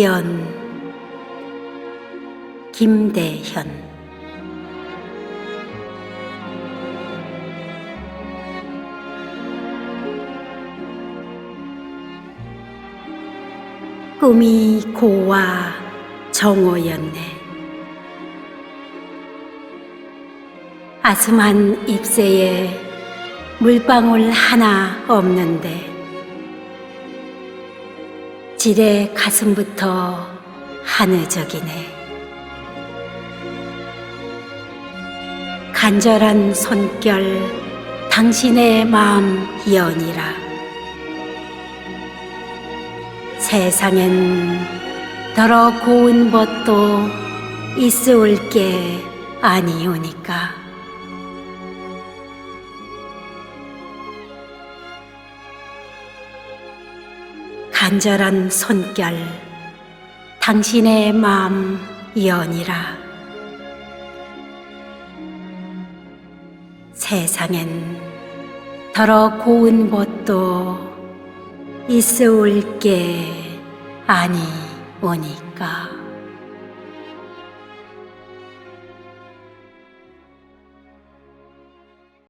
연 김대현 꿈이 고와 정오였네. 아스만 잎새에 물방울 하나 없는데 지레 가슴부터 하늘적이네. 간절한 손결 당신의 마음 연이라. 세상엔 더러 고운 벗도 있을 게 아니오니까. 간절한 손결 당신의 마음 연이라. 세상엔 더러 고운 벗도 있을 게 아니오니까.